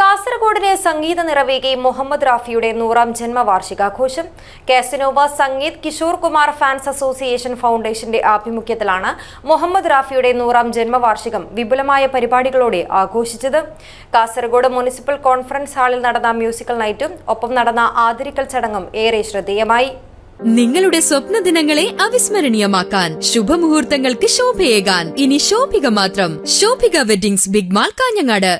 കാസർഗോഡിന് സംഗീത നിറവേകി മുഹമ്മദ് റാഫിയുടെ നൂറാം ജന്മവാർഷികാഘോഷം. Casanova Sangeeth Kishore Kumar fans association ഫൗണ്ടേഷന്റെ ആഭിമുഖ്യത്തിലാണ് മുഹമ്മദ് റാഫിയുടെ നൂറാം ജന്മവാർഷികം വിപുലമായ പരിപാടികളോടെ ആഘോഷിച്ചത്. കാസർഗോഡ് മുനിസിപ്പൽ കോൺഫറൻസ് ഹാളിൽ നടന്ന മ്യൂസിക്കൽ നൈറ്റും ഒപ്പം നടന്ന ആദരിക്കൽ ചടങ്ങും ഏറെ ശ്രദ്ധേയമായി. നിങ്ങളുടെ സ്വപ്ന ദിനങ്ങളെ അവിസ്മരണീയമാക്കാൻ ശുഭമുഹൂർത്തങ്ങൾക്ക് ശോഭയേകാൻ. ഇനി ശോഭിക മാത്രം. Shobhika weddings big mall Kanhangad.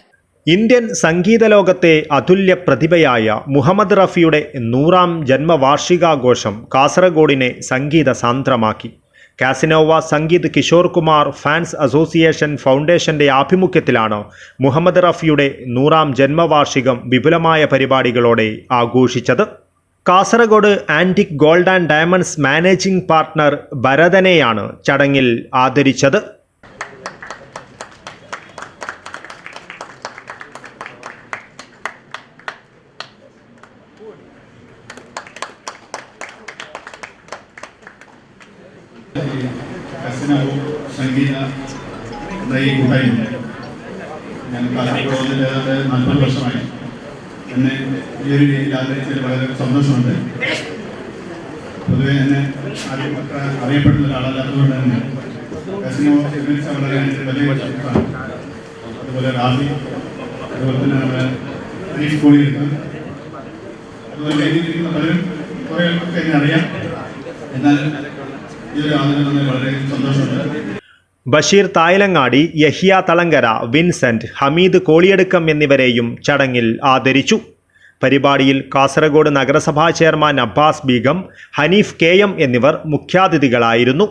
Indian സംഗീത ലോകത്തെ അതുല്യ പ്രതിഭയായ മുഹമ്മദ് റഫിയുടെ നൂറാം ജന്മവാർഷികാഘോഷം കാസർഗോഡിനെ സംഗീത സാന്ദ്രമാക്കി Casanova Sangeeth Kishore Kumar fans association ഫൗണ്ടേഷന്റെ ആഭിമുഖ്യത്തിലാണ് മുഹമ്മദ് റഫിയുടെ നൂറാം ജന്മവാർഷികം വിപുലമായ പരിപാടികളോടെ ആഘോഷിച്ചത്. Kasaragod antique gold and diamonds managing partner ഭരതനെയാണ് ചടങ്ങിൽ ആദരിച്ചത്. കസിനാവും സംഗീത ഈ കൂട്ടായ്മ ഞാൻ കാസർഗോഡ് നാൽപ്പത് വർഷമായി. എന്നെ ഈ ഒരു രീതിയിൽ വളരെ സന്തോഷമുണ്ട്. പൊതുവെ എന്നെ അറിയപ്പെടുന്ന ഒരാളല്ലാത്തതുകൊണ്ട് തന്നെ കസിനോ എമിൽസ് വളരെ വലിയ ഇഷ്ടമാണ് അതുപോലെ റാബി അതുപോലെ തന്നെ നമ്മുടെ അനീഷ് കോടിയിരിക്കുന്നത് അതുപോലെ പലരും കുറേ എന്നെ അറിയാം. എന്നാൽ വളരെ ബഷീർ തായലങ്ങാടി യഹിയ തളങ്കര വിൻസെന്റ് ഹമീദ് കോളിയടുക്കം എന്നിവരെയും ചടങ്ങിൽ ആദരിച്ചു. പരിപാടിയിൽ കാസർഗോഡ് നഗരസഭാ chairman Abbas Begum Haneef K M എന്നിവർ മുഖ്യാതിഥികളായിരുന്നു.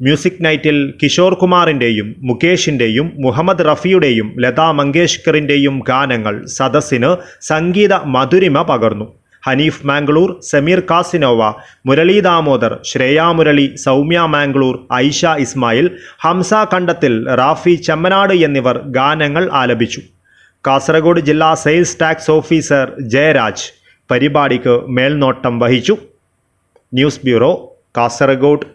മ്യൂസിക് നൈറ്റിൽ കിഷോർ കുമാറിന്റെയും മുകേഷിന്റെയും മുഹമ്മദ് റഫിയുടെയും ലതാ മങ്കേഷ്കറിന്റെയും ഗാനങ്ങൾ സദസ്സിന് സംഗീത മധുരിമ പകർന്നു. ഹനീഫ് മാംഗ്ലൂർ സമീർ കാസിനോവ മുരളി ദാമോദർ ശ്രേയ മുരളി സൗമ്യ മാംഗ്ലൂർ ഐഷ ഇസ്മായിൽ ഹംസ കണ്ടത്തിൽ റാഫി ചെമ്മനാട് എന്നിവർ ഗാനങ്ങൾ ആലപിച്ചു. കാസർഗോഡ് ജില്ലാ സെയിൽസ് ടാക്സ് ഓഫീസർ ജയരാജ് പരിപാടിക്ക് മേൽനോട്ടം വഹിച്ചു. News bureau Kasaragod.